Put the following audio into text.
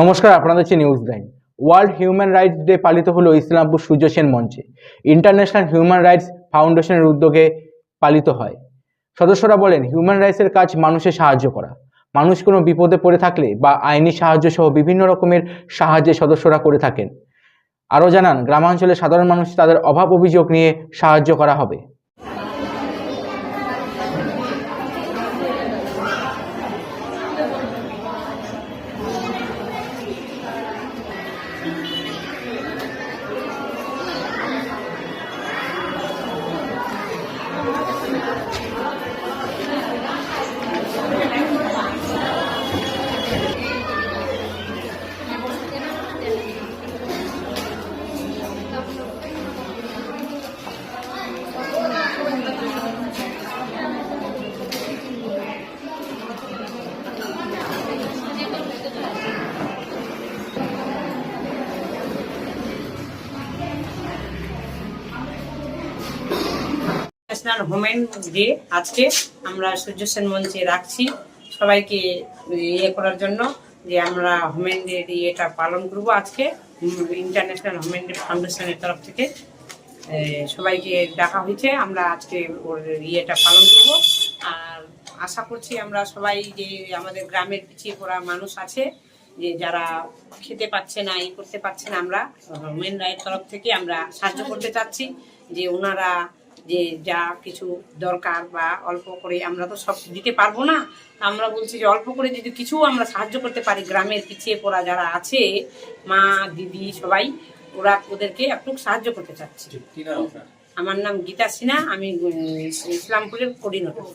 নমস্কার, আপনাদের হচ্ছে news line world human rights day পালিত হলো ইসলামপুর সূর্য সেন মঞ্চে। ইন্টারন্যাশনাল হিউম্যান রাইটস ফাউন্ডেশনের উদ্যোগে পালিত হয়। সদস্যরা বলেন হিউম্যান রাইটসের কাজ মানুষের সাহায্য করা। মানুষ কোনো বিপদে পড়ে থাকলে বা আইনি সাহায্য সহ বিভিন্ন রকমের সাহায্যে সদস্যরা করে থাকেন। আরও জানান, গ্রামাঞ্চলে সাধারণ মানুষ তাদের অভাব অভিযোগ নিয়ে সাহায্য করা হবে। ন্যাশনাল হোমেন ডে আজকে আমরা সূর্য সেন মঞ্চে রাখছি। সবাইকে ইয়ে করার জন্য যে আমরা হোমেন ডে ইয়েটা পালন করব আজকে। ইন্টারন্যাশনাল হোমেন ডে ফাউন্ডেশনের তরফ থেকে। সবাইকে ডাকা হয়েছে, আমরা আজকে ওর ইয়েটা পালন করব। আর আশা করছি আমরা সবাই যে আমাদের গ্রামের পিছিয়ে পড়া মানুষ আছে, যে যারা খেতে পাচ্ছে না, ই করতে পারছে না, আমরা হোমেন রায়ের তরফ থেকে আমরা সাহায্য করতে চাচ্ছি। যে ওনারা যে যা কিছু দরকার বা অল্প করে আমরা তো সব দিতে পারব না। আমরা বলছি যে অল্প করে যদি কিছু আমরা সাহায্য করতে পারি গ্রামের পিছিয়ে পড়া যারা আছে মা দিদি সবাই ওরা ওদেরকে একটু সাহায্য করতে চাচ্ছি। আমার নাম গীতা সিনহা আমি ইসলামপুরের কোডিনেটর।